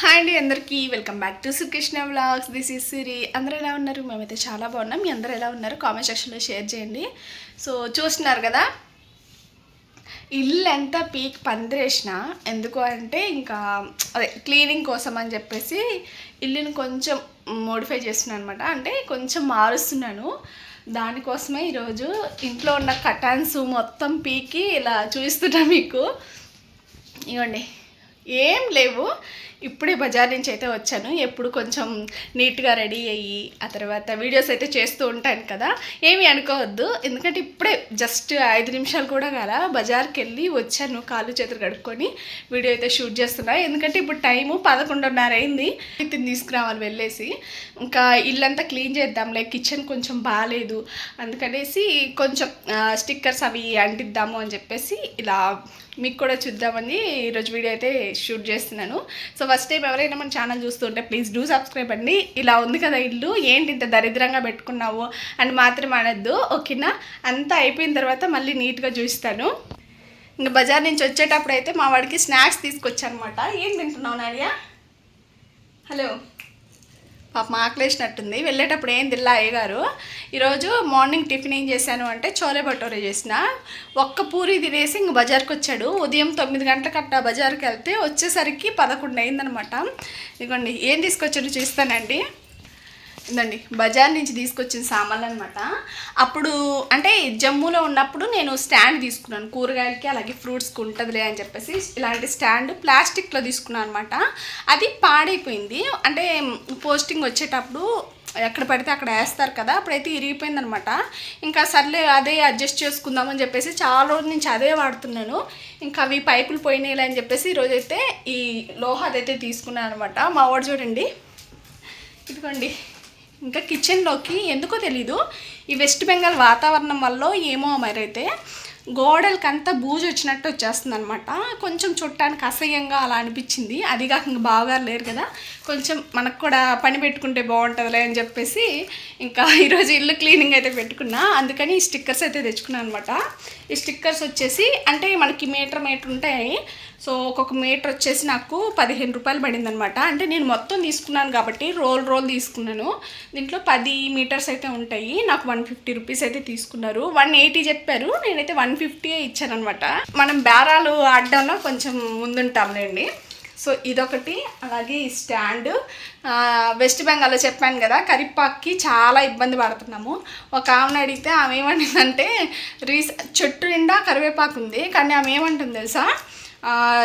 Hi అండి అందరికీ welcome back to Sukrishna vlogs. This is Siri అందరూ ఎలా ఉన్నారు? మేమైతే చాలా బాగున్నాం. మీ అందరూ ఎలా ఉన్నారు? కామెంట్ సెక్షన్లో షేర్ చేయండి. సో చూస్తున్నారు కదా? ఇల్లు ఎంత పీక్ పందిరేసిన ఎందుకు అంటే ఇంకా అదే క్లీనింగ్ కోసం అని చెప్పేసి ఇల్లుని కొంచెం మోడిఫై చేస్తున్నాను అనమాట అంటే కొంచెం మారుస్తున్నాను. దానికోసమే ఈరోజు ఇంట్లో ఉన్న కటాన్స్ మొత్తం పీకి ఇలా చూపిస్తున్నా మీకు. ఇవ్వండి ఏం లేవు. ఇప్పుడే బజార్ నుంచి అయితే వచ్చాను. ఎప్పుడు కొంచెం నీట్గా రెడీ అయ్యి ఆ తర్వాత వీడియోస్ అయితే చేస్తూ ఉంటాను కదా. ఏమి అనుకోవద్దు. ఎందుకంటే ఇప్పుడే జస్ట్ ఐదు నిమిషాలు కూడా కదా బజార్కి వెళ్ళి వచ్చాను. కాళ్ళు చేతులు కడుక్కొని వీడియో అయితే షూట్ చేస్తున్నా. ఎందుకంటే ఇప్పుడు టైము పదకొండున్నర అయింది. అయితే తీసుకురావాలి వెళ్ళేసి. ఇంకా ఇల్లంతా క్లీన్ చేద్దాంలే కిచెన్ కొంచెం బాగాలేదు అందుకనేసి కొంచెం స్టిక్కర్స్ అవి అంటిద్దాము అని చెప్పేసి ఇలా మీకు కూడా చూద్దామని ఈరోజు వీడియో అయితే షూట్ చేస్తున్నాను. సో ఫస్ట్ టైం ఎవరైనా మన ఛానల్ చూస్తుంటే ప్లీజ్ డూ సబ్స్క్రైబ్ అండి. ఇలా ఉంది కదా ఇల్లు. ఏంటి ఇంత దరిద్రంగా పెట్టుకున్నావు అని మాత్రం అనొద్దు. ఓకేనా? అంతా అయిపోయిన తర్వాత మళ్ళీ నీట్గా చూస్తాను. ఇంకా బజార్ నుంచి వచ్చేటప్పుడు అయితే మా వాడికి స్నాక్స్ తీసుకొచ్చానమాట. ఏం తింటున్నావు నాడియా హలో. పాప ఆకలేసినట్టుంది. వెళ్ళేటప్పుడు ఏం తిల్లా అయ్యగారు. ఈరోజు మార్నింగ్ టిఫిన్ ఏం చేశాను అంటే చోలే భటోరే చేసిన. ఒక్క పూరి తినేసి ఇంక బజార్కి వచ్చాడు. ఉదయం తొమ్మిది గంటలకు అట్టా బజార్కి వెళ్తే వచ్చేసరికి పదకొండు అయిందనమాట. ఇదిగోండి ఏం తీసుకొచ్చాడు చూస్తానండి ఇదండి బజార్ నుంచి తీసుకొచ్చిన సామాన్లు అనమాట అప్పుడు అంటే జమ్మూలో ఉన్నప్పుడు నేను స్టాండ్ తీసుకున్నాను కూరగాయలకి అలాగే ఫ్రూట్స్కి ఉంటుందిలే అని చెప్పేసి ఇలాంటి స్టాండ్ ప్లాస్టిక్లో తీసుకున్నాను అనమాట అది పాడైపోయింది అంటే పోస్టింగ్ వచ్చేటప్పుడు ఎక్కడ పడితే అక్కడ వేస్తారు కదా అప్పుడైతే ఇరిగిపోయింది అనమాట ఇంకా సర్లే అదే అడ్జస్ట్ చేసుకుందామని చెప్పేసి చాలా రోజుల నుంచి అదే వాడుతున్నాను. ఇంకా అవి పైపులు పోయినాయి అని చెప్పేసి ఈరోజైతే ఈ లోహాదైతే తీసుకున్నాను అనమాట మా వాడు చూడండి ఇదిగోండి. ఇంకా కిచెన్లోకి ఎందుకో తెలీదు. ఈ వెస్ట్ బెంగాల్ వాతావరణం వల్ల ఏమో మరైతే గోడలకంతా బూజు వచ్చినట్టు వచ్చేస్తుంది అనమాట కొంచెం చుట్టానికి అసహ్యంగా అలా అనిపించింది. అది కాక ఇంకా బావగారు లేరు కదా. కొంచెం మనకు కూడా పని పెట్టుకుంటే బాగుంటుందిలే అని చెప్పేసి ఇంకా ఈరోజు ఇల్లు క్లీనింగ్ అయితే పెట్టుకున్నా. అందుకని ఈ స్టిక్కర్స్ అయితే తెచ్చుకున్నాను అనమాట ఈ స్టిక్కర్స్ వచ్చేసి అంటే మనకి మీటర్ మీటర్ ఉంటాయి. సో ఒక్కొక్క మీటర్ వచ్చేసి నాకు పదిహేను రూపాయలు పడింది అనమాట అంటే నేను మొత్తం తీసుకున్నాను కాబట్టి రోల్ రోల్ తీసుకున్నాను. దీంట్లో పది మీటర్స్ అయితే ఉంటాయి. నాకు వన్ ఫిఫ్టీ రూపీస్ అయితే తీసుకున్నారు. వన్ ఎయిటీ చెప్పారు. నేనైతే వన్ ఫిఫ్టీయే ఇచ్చాను అనమాట మనం బేరాలు ఆడడంలో కొంచెం ముందుంటాంలేండి సో ఇదొకటి. అలాగే ఈ స్టాండ్. వెస్ట్ బెంగాల్లో చెప్పాను కదా కరిపాక్కి చాలా ఇబ్బంది పడుతున్నాము. ఒక ఆమెను అడిగితే ఆమె ఏమంటుందంటే రీస చెట్టు నిండా కరివేపాకు ఉంది. కానీ ఆమె ఏమంటుంది తెలుసా?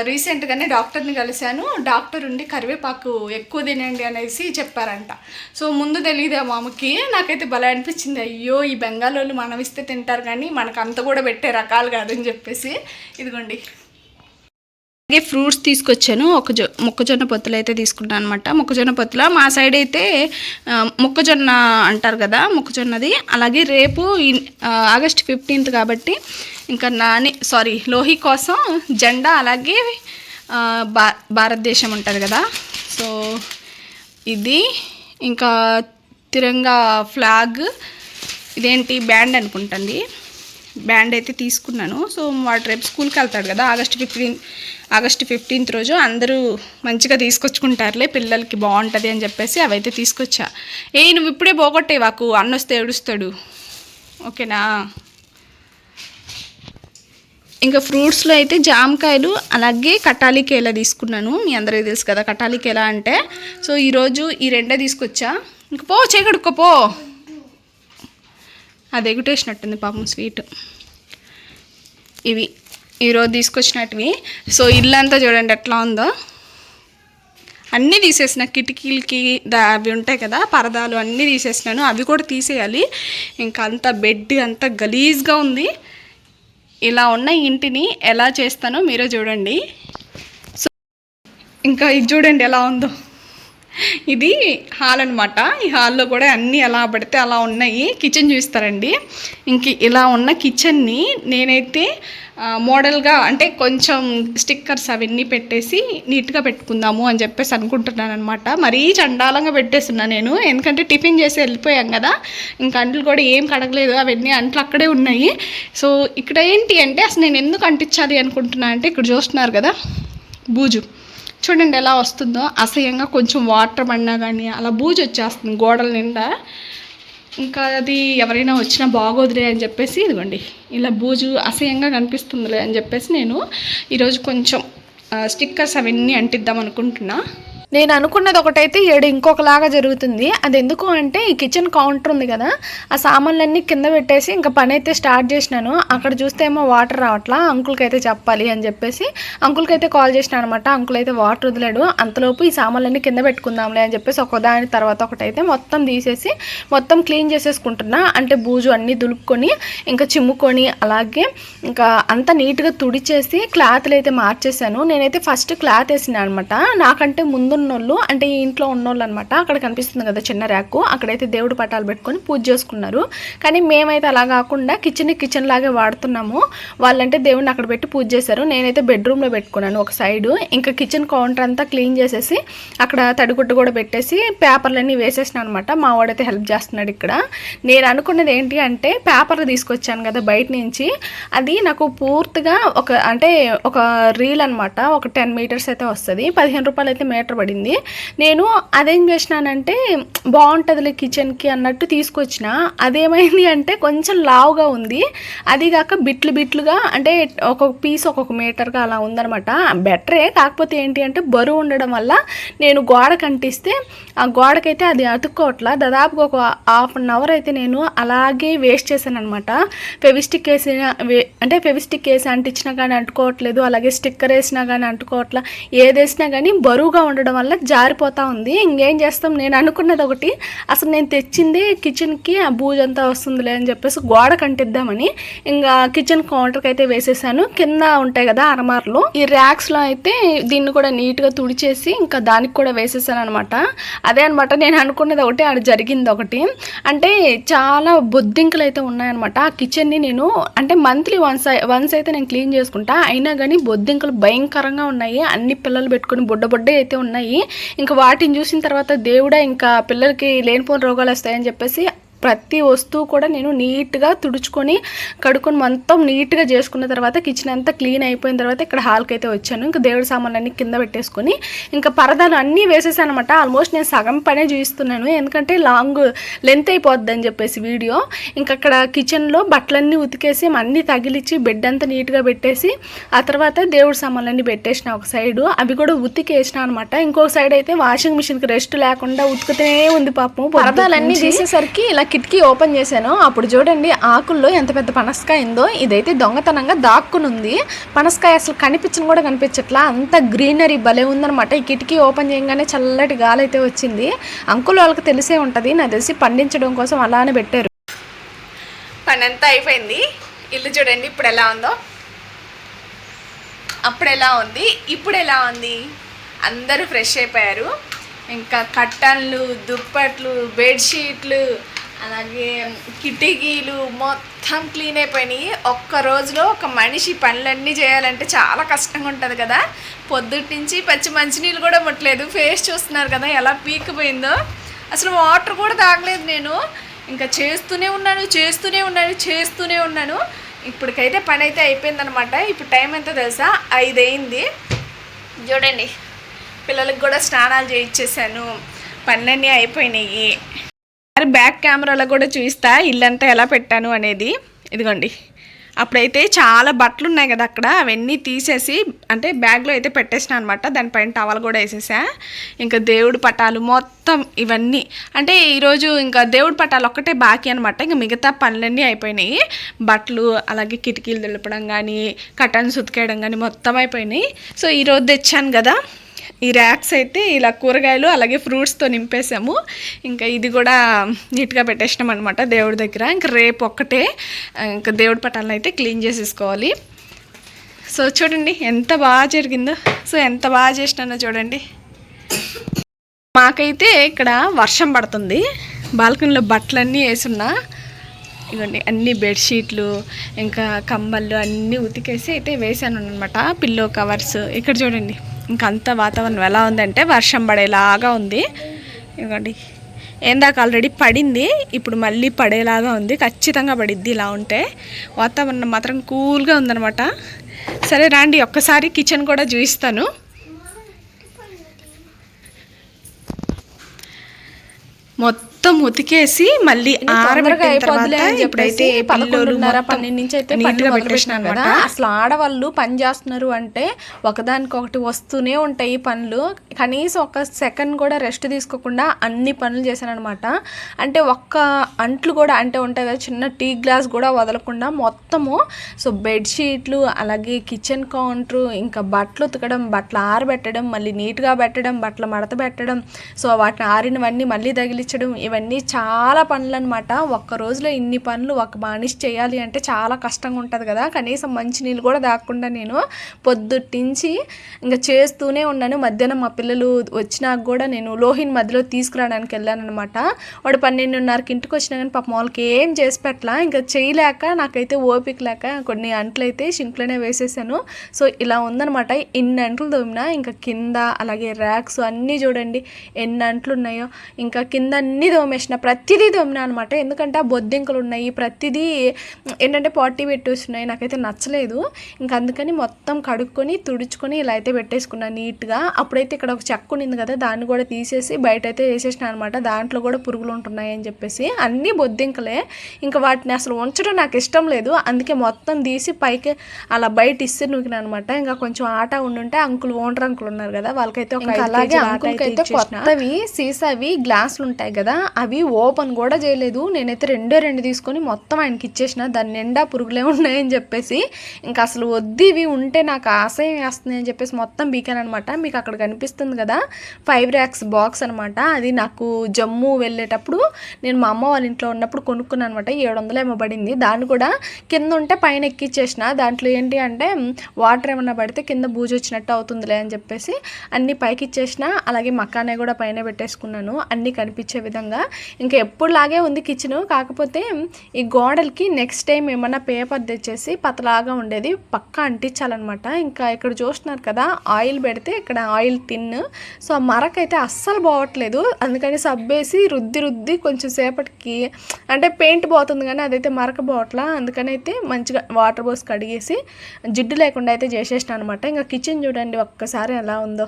రీసెంట్గానే డాక్టర్ని కలిశాను. డాక్టర్ ఉండి కరివేపాకు ఎక్కువ తినండి అనేసి చెప్పారంట. సో ముందు తెలియదు ఆ మామకి? నాకైతే భలే అనిపించింది. అయ్యో ఈ బెంగాల్ వాళ్ళు మనం ఇస్తే తింటారు కానీ మనకు అంత కూడా పెట్టే రకాలు కాదని చెప్పేసి. ఇదిగోండి. అలాగే ఫ్రూట్స్ తీసుకొచ్చాను. ఒక జొ మొక్కజొన్న పొత్తులు అయితే తీసుకున్నాను అనమాట మొక్కజొన్న పొత్తుల మా సైడ్ అయితే మొక్కజొన్న అంటారు కదా మొక్కజొన్నది. అలాగే రేపు ఆగస్ట్ ఫిఫ్టీన్త్ కాబట్టి ఇంకా నాని సారీ లోహి కోసం జెండా అలాగే భా భారతదేశం ఉంటుంది కదా. సో ఇది ఇంకా తిరంగా ఫ్లాగ్ ఇదేంటి బ్యాండ్ అనుకుంటుంది. బ్యాండ్ అయితే తీసుకున్నాను. సో వాడు రేపు స్కూల్కి వెళ్తాడు కదా ఆగస్ట్ ఫిఫ్టీన్ ఆగస్ట్ ఫిఫ్టీన్త్ రోజు అందరూ మంచిగా తీసుకొచ్చుకుంటారులే పిల్లలకి బాగుంటుంది అని చెప్పేసి అవైతే తీసుకొచ్చా. ఏ నువ్వు ఇప్పుడే పోగొట్టే వాకు అన్న వస్తే ఏడుస్తాడు. ఓకేనా? ఇంకా ఫ్రూట్స్లో అయితే జామకాయలు అలాగే కటాలి తీసుకున్నాను. మీ అందరికీ తెలుసు కదా కటాలి కేలా అంటే. సో ఈరోజు ఈ రెండే తీసుకొచ్చా. ఇంక పో చేయగడుక్కో పో. అది ఎగుటేసినట్టుంది పాపం స్వీట్. ఇవి ఈరోజు తీసుకొచ్చినట్టువి సో ఇల్లంతా చూడండి ఎట్లా ఉందో. అన్నీ తీసేసిన కిటికీలకి దా అవి ఉంటాయి కదా పరదాలు అన్నీ తీసేసినాను. అవి కూడా తీసేయాలి. ఇంకా అంత బెడ్ అంతా గలీజ్గా ఉంది. ఇలా ఉన్న ఇంటిని ఎలా చేస్తానో మీరే చూడండి. సో ఇంకా ఇది చూడండి ఎలా ఉందో. ఇది హాల్ అనమాట ఈ హాల్లో కూడా అన్నీ ఎలా పడితే అలా ఉన్నాయి. కిచెన్ చూస్తారండి. ఇంక ఇలా ఉన్న కిచెన్ని నేనైతే మోడల్గా అంటే కొంచెం స్టిక్కర్స్ అవన్నీ పెట్టేసి నీట్గా పెట్టుకుందాము అని చెప్పేసి అనుకుంటున్నాను అనమాట మరీ చండాలంగా పెట్టేస్తున్నా నేను. ఎందుకంటే టిఫిన్ చేసి వెళ్ళిపోయాం కదా. ఇంకా అంట్లు కూడా ఏం కడగలేదు. అవన్నీ అంట్లు అక్కడే ఉన్నాయి. సో ఇక్కడ ఏంటి అంటే అసలు నేను ఎందుకు అంటించాలి అనుకుంటున్నా అంటే ఇక్కడ చూస్తున్నారు కదా. బూజు. చూడండి ఎలా వస్తుందో. అసహ్యంగా కొంచెం వాటర్ పడినా కానీ అలా బూజు వచ్చేస్తుంది గోడల నిండా. ఇంకా అది ఎవరైనా వచ్చినా బాగోదులే అని చెప్పేసి ఇదిగోండి ఇలా బూజు అసహ్యంగా కనిపిస్తుందిలే అని చెప్పేసి నేను ఈరోజు కొంచెం స్టిక్కర్స్ అవన్నీ అంటిద్దాం అనుకుంటున్నా. నేను అనుకున్నది ఒకటైతే ఏడు ఇంకొకలాగా జరుగుతుంది. అది ఎందుకు అంటే ఈ కిచెన్ కౌంటర్ ఉంది కదా ఆ సామాన్లన్నీ కింద పెట్టేసి ఇంకా పని అయితే స్టార్ట్ చేసినాను. అక్కడ చూస్తే ఏమో వాటర్ రావట్లా అంకుల్కి అయితే చెప్పాలి అని చెప్పేసి అంకుల్కి అయితే కాల్ చేసినా అనమాట అంకుల్ అయితే వాటర్ వదిలాడు. అంతలోపు ఈ సామాన్లన్నీ కింద పెట్టుకుందాంలే అని చెప్పేసి ఒకదాని తర్వాత ఒకటైతే మొత్తం తీసేసి మొత్తం క్లీన్ చేసేసుకుంటున్నా. అంటే బూజు అన్నీ దులుపుకొని ఇంకా చిమ్ముకొని అలాగే ఇంకా అంత నీట్గా తుడిచేసి క్లాత్లు అయితే మార్చేసాను నేనైతే ఫస్ట్ క్లాత్ వేసిన అనమాట నాకంటే ఉన్నోళ్ళు అంటే ఈ ఇంట్లో ఉన్నోళ్ళు అనమాట అక్కడ కనిపిస్తుంది కదా చిన్న ర్యాక్. అక్కడైతే దేవుడు పటాలు పెట్టుకొని పూజ చేసుకున్నారు. కానీ మేమైతే అలా కాకుండా కిచెన్ కిచెన్ లాగే వాడుతున్నాము. వాళ్ళంటే దేవుడిని అక్కడ పెట్టి పూజ చేశారు. నేనైతే బెడ్రూమ్లో పెట్టుకున్నాను ఒక సైడు ఇంకా కిచెన్ కౌంటర్ అంతా క్లీన్ చేసేసి అక్కడ తడిగుడ్డ కూడా పెట్టేసి పేపర్లన్నీ వేసేసిన అనమాట. మా వాడైతే హెల్ప్ చేస్తున్నాడు ఇక్కడ. నేను అనుకున్నది ఏంటి అంటే పేపర్లు తీసుకొచ్చాను కదా బయట నుంచి. అది నాకు పూర్తిగా ఒక అంటే ఒక రీల్ అనమాట. ఒక టెన్ మీటర్స్ అయితే వస్తుంది. పదిహేను రూపాయలు అయితే మీటర్ పడింది నేను అదేం చేసినానంటే బాగుంటుందిలే కిచెన్కి అన్నట్టు తీసుకొచ్చిన. అదేమైంది అంటే కొంచెం లావుగా ఉంది. అదిగాక బిట్లు బిట్లుగా అంటే ఒక్కొక్క పీస్ ఒక్కొక్క మీటర్గా అలా ఉందనమాట బెటరే కాకపోతే ఏంటి అంటే బరువు ఉండడం వల్ల నేను గోడ కంటిస్తే ఆ గోడకైతే అది అతుక్కోవట్లా. దాదాపుగా ఒక హాఫ్ అన్ అవర్ అయితే నేను అలాగే వేస్ట్ చేశాను అనమాట ఫెవిస్టిక్ వేసిన అంటే ఫెవిస్టిక్ వేసి అంటించినా కానీ అంటుకోవట్లేదు. అలాగే స్టిక్కర్ వేసినా కానీ అంటుకోవట్లా. ఏది వేసినా కానీ బరువుగా ఉండడం వల్ల జారిపోతా ఉంది. ఇంకేం చేస్తాం? నేను అనుకున్నది ఒకటి అసలు నేను తెచ్చింది కిచెన్కి ఆ బూజంతా వస్తుందిలే అని చెప్పేసి గోడ కంటిద్దామని ఇంకా కిచెన్ కౌంటర్కి అయితే వేసేసాను. కింద ఉంటాయి కదా అరమార్లు. ఈ ర్యాక్స్లో అయితే దీన్ని కూడా నీట్గా తుడిచేసి ఇంకా దానికి కూడా వేసేసాను అనమాట అదే అనమాట నేను అనుకున్నది ఒకటి అది జరిగింది ఒకటి. అంటే చాలా బొద్దింకలు అయితే ఉన్నాయన్నమాట. ఆ కిచెన్ని నేను అంటే మంత్లీ వన్స్ వన్స్ అయితే నేను క్లీన్ చేసుకుంటా. అయినా కానీ బొద్దింకలు భయంకరంగా ఉన్నాయి. అన్ని పిల్లలు పెట్టుకుని బుడ్డ బుడ్డ అయితే ఉన్నాయి. ఇంకా వాటిని చూసిన తర్వాత దేవుడా ఇంకా పిల్లలకి లేనిపోని రోగాలు వస్తాయని చెప్పేసి ప్రతి వస్తువు కూడా నేను నీట్గా తుడుచుకొని కడుక్కొని మొత్తం నీట్గా చేసుకున్న తర్వాత కిచెన్ అంతా క్లీన్ అయిపోయిన తర్వాత ఇక్కడ హాల్కి అయితే వచ్చాను. ఇంకా దేవుడి సామాన్లు అన్ని కింద పెట్టేసుకొని ఇంకా పరదాలు అన్నీ వేసేసాను అనమాట ఆల్మోస్ట్ నేను సగం పనే చూపిస్తున్నాను ఎందుకంటే లాంగ్ లెంత్ అయిపోద్ది అని చెప్పేసి వీడియో. ఇంకా అక్కడ కిచెన్లో బట్టలన్నీ ఉతికేసి అన్నీ తగిలిచ్చి బెడ్ అంతా నీట్గా పెట్టేసి ఆ తర్వాత దేవుడి సామాన్లన్నీ పెట్టేసిన ఒక సైడు అవి కూడా ఉతికేసిన అనమాట. ఇంకో సైడ్ అయితే వాషింగ్ మిషన్కి రెస్ట్ లేకుండా ఉతుకుతూనే ఉంది పాపం పరదాలన్నీ తీసేసరికి ఇలా కిటికీ ఓపెన్ చేశాను. అప్పుడు చూడండి ఆకుల్లో ఎంత పెద్ద పనసకాయ ఉందో. ఇదైతే దొంగతనంగా దాక్కునుంది. పనసకాయ అసలు కనిపించను కూడా కనిపించట్లా. అంత గ్రీనరీ భలే ఉందనమాట ఈ కిటికీ ఓపెన్ చేయగానే చల్లటి గాలి అయితే వచ్చింది. అంకుల్ వాళ్ళకి తెలిసే ఉంటుంది. నాకు తెలిసి పండించడం కోసం అలానే పెట్టారు. పని అంతా అయిపోయింది. ఇల్లు చూడండి ఇప్పుడు ఎలా ఉందో. అప్పుడు ఎలా ఉంది? ఇప్పుడు ఎలా ఉంది? అందరూ ఫ్రెష్ అయిపోయారు. ఇంకా కట్టన్లు దుప్పట్లు బెడ్షీట్లు అలాగే కిటికీలు మొత్తం క్లీన్ అయిపోయినాయి. ఒక్క రోజులో ఒక మనిషి పనులన్నీ చేయాలంటే చాలా కష్టంగా ఉంటుంది కదా. పొద్దుటి నుంచి పచ్చి మంచినీళ్ళు కూడా ముట్టలేదు. ఫేస్ చూస్తున్నారు కదా ఎలా పీకిపోయిందో అసలు వాటర్ కూడా తాగలేదు నేను. ఇంకా చేస్తూనే ఉన్నాను చేస్తూనే ఉన్నాను చేస్తూనే ఉన్నాను. ఇప్పటికైతే పని అయితే అయిపోయిందనమాట. ఇప్పుడు టైం ఎంత తెలుసా? ఐదు అయింది చూడండి. పిల్లలకు కూడా స్నానాలు చేయించేసాను పనులన్నీ అయిపోయినాయి. ఒకసారి బ్యాక్ కెమెరాలో కూడా చూపిస్తా ఇల్లంతా ఎలా పెట్టాను అనేది. ఇదిగోండి. అప్పుడైతే చాలా బట్టలు ఉన్నాయి కదా అక్కడ అవన్నీ తీసేసి అంటే బ్యాగ్లో అయితే పెట్టేసిన అనమాట దానిపైన టవల్ కూడా వేసేసా. ఇంకా దేవుడి పటాలు మొత్తం ఇవన్నీ. అంటే ఈరోజు ఇంకా దేవుడి పటాలు ఒక్కటే బాకీ అనమాట ఇంకా మిగతా పనులన్నీ అయిపోయినాయి. బట్టలు అలాగే కిటికీలు దులపడం కానీ కటన్స్ ఉతికేయడం కానీ మొత్తం అయిపోయినాయి. సో ఈరోజు తెచ్చాను కదా. ఈ ర్యాక్స్ అయితే ఇలా కూరగాయలు అలాగే ఫ్రూట్స్తో నింపేసాము ఇంకా ఇది కూడా నీట్గా పెట్టేసినాం అనమాట దేవుడి దగ్గర. ఇంకా రేపు ఒక్కటే ఇంకా దేవుడి పటాలను అయితే క్లీన్ చేసేసుకోవాలి. సో చూడండి ఎంత బాగా జరిగిందో. సో ఎంత బాగా చేసినానో చూడండి. మాకైతే ఇక్కడ వర్షం పడుతుంది. బాల్కనీలో బట్టలన్నీ వేసున్నా. ఇవ్వండి అన్ని బెడ్షీట్లు ఇంకా కంబళ్ళు అన్నీ ఉతికేసి అయితే వేసాను అనమాట పిల్లో కవర్స్ ఇక్కడ చూడండి. ఇంకంత వాతావరణం ఎలా ఉందంటే వర్షం పడేలాగా ఉంది. ఇవ్వండి. ఏందాక ఆల్రెడీ పడింది. ఇప్పుడు మళ్ళీ పడేలాగా ఉంది. ఖచ్చితంగా పడిద్ది ఇలా ఉంటే. వాతావరణం మాత్రం కూల్గా ఉందనమాట సరే రాండి. ఒక్కసారి కిచెన్ కూడా చూపిస్తాను. మొత్తం ఉతికేసి మళ్ళీ ఆరబెట్టిన తర్వాత ఇప్పుడైతే పదకొండున్నర మొత్తం పన్నెండు నుంచి అయితే పని నీట్గా మొదలు పెట్టేసినాను పెట్టినాం కదా. అసలు ఆడవాళ్ళు పని చేస్తున్నారు అంటే ఒకదానికొకటి వస్తూనే ఉంటాయి పనులు. కనీసం ఒక సెకండ్ కూడా రెస్ట్ తీసుకోకుండా అన్ని పనులు చేశాను అనమాట అంటే ఒక్క అంట్లు కూడా అంటే ఉంటాయి కదా చిన్న టీ గ్లాస్ కూడా వదలకుండా మొత్తము. సో బెడ్షీట్లు అలాగే కిచెన్ కౌంటర్ ఇంకా బట్టలు ఉతకడం బట్టలు ఆరబెట్టడం మళ్ళీ నీట్గా పెట్టడం బట్టలు మడత పెట్టడం సో వాటిని ఆరినవన్నీ మళ్ళీ తగిలించడం ఇవన్నీ చాలా పనులు అనమాట ఒక్క రోజులో ఇన్ని పనులు ఒక మనిషి చేయాలి అంటే చాలా కష్టంగా ఉంటుంది కదా. కనీసం మంచినీళ్ళు కూడా దాక్కుండా నేను పొద్దుట్టించి ఇంకా చేస్తూనే ఉన్నాను. మధ్యాహ్నం మా పిల్లలు వచ్చినాక కూడా నేను లోహిన్ మధ్యలో తీసుకురావడానికి వెళ్ళాను అనమాట వాడు పన్నెండున్నరకి ఇంటికి వచ్చినా కానీ పాపం వాళ్ళకి ఏం చేసి పెట్టలా. ఇంకా చేయలేక నాకైతే ఓపిక లేక కొన్ని అంట్లు అయితే షింక్లోనే వేసేసాను. సో ఇలా ఉందనమాట ఇన్ని అంట్లు తోమినా ఇంకా కింద అలాగే ర్యాక్స్ అన్నీ చూడండి. ఎన్ని అంట్లు ఉన్నాయో. ఇంకా కింద అన్నీ తోమేసిన ప్రతిదీ తోమినా అనమాట ఎందుకంటే ఆ బొద్దింకలు ఉన్నాయి ప్రతిదీ ఏంటంటే పార్టీ పెట్టేస్తున్నాయి నాకైతే నచ్చలేదు. ఇంకా అందుకని మొత్తం కడుక్కొని తుడుచుకొని ఇలా అయితే పెట్టేసుకున్నాను నీట్గా. అప్పుడైతే ఇక్కడ ఒక చెక్క ఉండింది కదా దాన్ని కూడా తీసేసి బయట అయితే వేసేసిన అనమాట దాంట్లో కూడా పురుగులు ఉంటున్నాయి అని చెప్పేసి. అన్నీ బొద్దింకలే. ఇంకా వాటిని అసలు ఉంచడం నాకు ఇష్టం లేదు. అందుకే మొత్తం తీసి పైకి అలా బయట ఇస్తే నూకిన అనమాట ఇంకా కొంచెం ఆట ఉండుంటే అంకుల్ ఓనర్ అంకుల్ ఉన్నారు కదా వాళ్ళకైతే ఒక అలాగే కేజీల ఆట అంకుల్కి అయితే అయితే కొత్తవి సీసావి గ్లాసులు ఉంటాయి కదా అవి ఓపెన్ కూడా చేయలేదు. నేనైతే రెండే రెండు తీసుకొని మొత్తం ఆయనకి ఇచ్చేసిన. దాని నిండా పురుగులే ఉన్నాయని చెప్పేసి ఇంకా అసలు వద్దు ఇవి ఉంటే నాకు ఆశయం వేస్తుంది అని చెప్పేసి మొత్తం బీకాను అనమాట మీకు అక్కడ కనిపిస్తుంది కదా ఫైవ్ ర్యాక్స్ బాక్స్ అనమాట అది నాకు జమ్మూ వెళ్ళేటప్పుడు నేను మా అమ్మ వాళ్ళ ఇంట్లో ఉన్నప్పుడు కొనుక్కున్నాను అనమాట ఏడు వందలు ఏమో పడింది. దాన్ని కూడా కింద ఉంటే పైన ఎక్కిచ్చేసిన. దాంట్లో ఏంటి అంటే వాటర్ ఏమన్నా పడితే కింద బూజు వచ్చినట్టు అవుతుందిలే అని చెప్పేసి అన్ని పైకి ఇచ్చేసిన. అలాగే మక్కానే కూడా పైన పెట్టేసుకున్నాను. అన్నీ కనిపించే విధంగా ఇంకా ఎప్పుడులాగే ఉంది కిచెన్. కాకపోతే ఈ గోడలకి నెక్స్ట్ టైం ఏమన్నా పేపర్ తెచ్చేసి పతలాగా ఉండేది పక్క అంటించాలన్నమాట. ఇంకా ఇక్కడ చూస్తున్నారు కదా ఆయిల్ పెడితే ఇక్కడ ఆయిల్ తిన్ సో మరకైతే అస్సలు పోవట్లేదు. అందుకని సబ్బేసి రుద్ది రుద్ది కొంచెం సేపటికి అంటే పెయింట్ పోతుంది కానీ అదైతే మరక పోవట్లా. అందుకని అయితే మంచిగా వాటర్ పోసి కడిగేసి జిడ్డు లేకుండా అయితే చేసేసిన అనమాట ఇంకా కిచెన్ చూడండి ఒక్కసారి ఎలా ఉందో.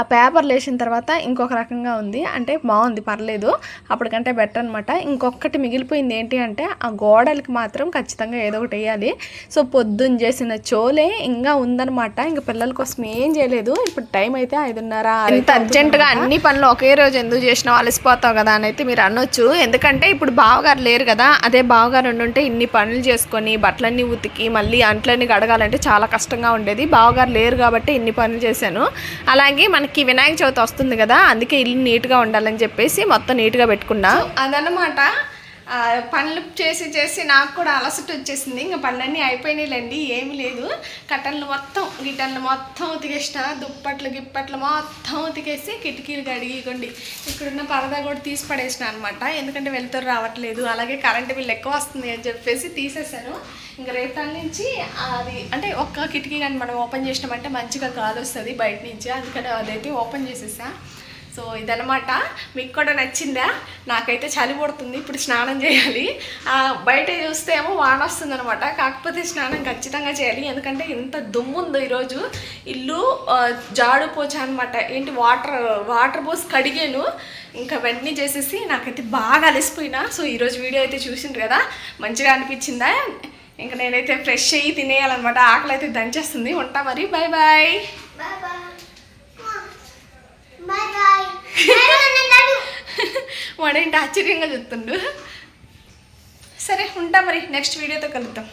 ఆ పేపర్ లేచిన తర్వాత ఇంకొక రకంగా ఉంది. అంటే బాగుంది పర్లేదు. అప్పటికంటే బెటర్ అనమాట ఇంకొకటి మిగిలిపోయింది ఏంటి అంటే ఆ గోడలకి మాత్రం ఖచ్చితంగా ఏదో ఒకటి వేయాలి. సో పొద్దున్న చేసిన చోలే ఇంకా ఉందన్నమాట. ఇంకా పిల్లల కోసం ఏం చేయలేదు. ఇప్పుడు టైం అయితే ఐదున్నర ఇంత అర్జెంటుగా అన్ని పనులు ఒకే రోజు ఎందుకు చేసినావు అలసిపోతావు కదా అని అయితే మీరు అనొచ్చు. ఎందుకంటే ఇప్పుడు బావగారు లేరు కదా. అదే బావగారు ఉండుంటే ఇన్ని పనులు చేసుకొని బట్టలన్నీ ఉతికి మళ్ళీ అంట్లన్నీ గడగాలంటే చాలా కష్టంగా ఉండేది. బావగారు లేరు కాబట్టి ఇన్ని పనులు చేశాను. అలాగే మనకి వినాయక చవితి వస్తుంది కదా అందుకే ఇల్లు నీట్గా ఉండాలని చెప్పేసి మొత్తం నీట్గా పెట్టుకున్నా. అదనమాట పనులు చేసి చేసి నాకు కూడా అలసట వచ్చేసింది. ఇంకా పనులన్నీ అయిపోయినాయిలేండి ఏమీ లేదు. కట్టన్లు మొత్తం గిటన్లు మొత్తం ఉతికేసిన. దుప్పట్లు గిప్పట్లు మొత్తం ఉతికేసి కిటికీలు కడిగికోండి ఇక్కడున్న పరదా కూడా తీసి పడేసిన అనమాట ఎందుకంటే వెళ్తారు రావట్లేదు. అలాగే కరెంటు బిల్ ఎక్కువ వస్తుంది అని చెప్పేసి తీసేశాను ఇంకా రేపటి నుంచి అది అంటే ఒక్క కిటికీ కానీ మనం ఓపెన్ చేసినామంటే మంచిగా గాలి వస్తుంది బయట నుంచి. అందుకని అదైతే ఓపెన్ చేసేసా. సో ఇదనమాట మీకు కూడా నచ్చిందా? నాకైతే చలి పడుతుంది ఇప్పుడు స్నానం చేయాలి. బయట చూస్తే ఏమో వాన వస్తుంది అనమాట కాకపోతే స్నానం ఖచ్చితంగా చేయాలి. ఎందుకంటే ఇంత దుమ్ము ఉందో ఈరోజు. ఇల్లు జాడు పోచా అనమాట ఏంటి వాటర్ వాటర్ పోసి కడిగాను. ఇంకా అవన్నీ చేసేసి నాకైతే బాగా అలసిపోయినా. సో ఈరోజు వీడియో అయితే చూసిండ్రు కదా? మంచిగా అనిపించిందా? ఇంకా నేనైతే ఫ్రెష్ అయ్యి తినేయాలన్నమాట. ఆకలి అయితే దంచేస్తుంది. ఉంటా మరి. బాయ్ బాయ్ బాయ్ బాయ్ వాడేంటి ఆశ్చర్యంగా చెప్తుండు సరే ఉంటా మరి నెక్స్ట్ వీడియోతో కలుద్దాం.